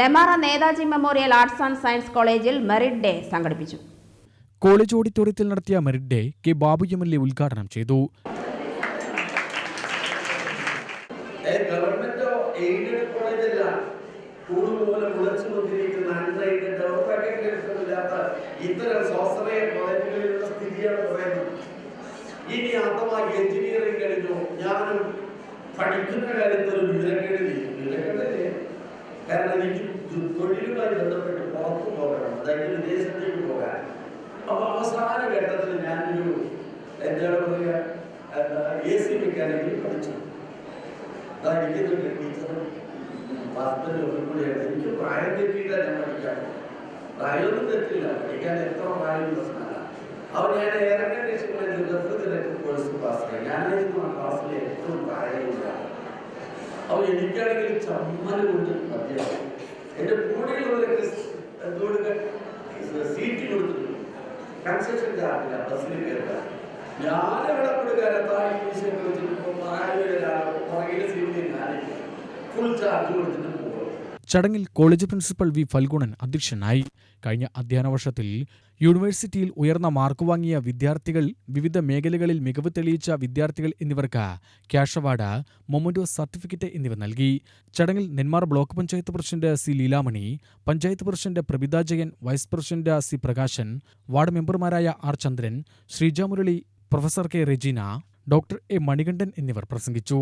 Nemmara Netaji memorial arts and science കോളേജിൽ merit day സംഘടിപ്പിച്ചു. College ഓഡിറ്റോറിയത്തിൽ നടത്തിയ merit day K Babu M L A ഉദ്ഘാടനം ചെയ്തു. മുളച്ചു അൺഎയ്ഡഡ് ഇത്തരം സ്വാശ്രയ കോളേജുകളിലുള്ള സ്ഥിതിയാണ് പറയുന്നത്. ഇനി അഥവാ എഞ്ചിനീയറിംഗ് കഴിഞ്ഞു ഞാനും പഠിക്കുന്ന കാര്യത്തിൽ വിവരക്കേടില്ലേ എനിക്ക് തൊഴിലുമായി ബന്ധപ്പെട്ട് പുറത്തു പോകണം. അതായത് വിദേശത്തേക്ക് പോകാൻ. അപ്പൊ അവസാന ഘട്ടത്തിൽ ഞാനൊരു എന്താണ് പറയുക എ സി മെക്കാനിക്കൽ പഠിച്ചു. അതാ എനിക്കൊരു ടീച്ചറും ഹസ്ബൻഡും ഒക്കെ കൂടിയാണ് എനിക്ക് പ്രായം തെറ്റിയിട്ടാണ് ഞാൻ പഠിക്കാൻ പ്രായമൊന്നും തെറ്റില്ല. പഠിക്കാൻ എത്ര പ്രായം പ്രശ്നമല്ല അപ്പോൾ ഞാൻ എയർ കണ്ടീഷനിൽ റെഫ്രിജറേറ്റർ കോഴ്സ് പാസ്സായി. ഞാനായിരുന്നു ആ ക്ലാസ്സിലെ ഏറ്റവും പ്രായമില്ല അപ്പോൾ എനിക്കാണെങ്കിൽ ചമ്മൽ കൊണ്ട് മതിയാവും. എന്റെ കൂടെയുള്ള എന്തുകൊണ്ട് സീറ്റ് കൊടുത്തിട്ടുണ്ട്. കൺസെഷൻ കയറുക. കൊടുക്കാൻ താഴെ വിഷയമൊക്കെ വെച്ചിട്ട് ഫുൾ ചാർജ് കൊടുത്തിട്ട് പോകും ചടങ്ങിൽ കോളേജ് പ്രിൻസിപ്പൽ വി ഫൽഗുണൻ അധ്യക്ഷനായി. കഴിഞ്ഞ അധ്യയന വർഷത്തിൽ യൂണിവേഴ്സിറ്റിയിൽ ഉയർന്ന മാർക്ക് വാങ്ങിയ വിദ്യാർത്ഥികൾ വിവിധ മേഖലകളിൽ മികവ് തെളിയിച്ച വിദ്യാർത്ഥികൾ എന്നിവർക്ക് ക്യാഷ് അവാർഡ് മൊമന്റോ സർട്ടിഫിക്കറ്റ് എന്നിവ നൽകി. ചടങ്ങിൽ Nemmara block panchayat president C Leelamani panchayat president Prabhitha Jayan vice president C Prakashan ward മെമ്പർമാരായ R Chandran Sreeja Murali professor K Regina doctor A Manikandan എന്നിവർ പ്രസംഗിച്ചു.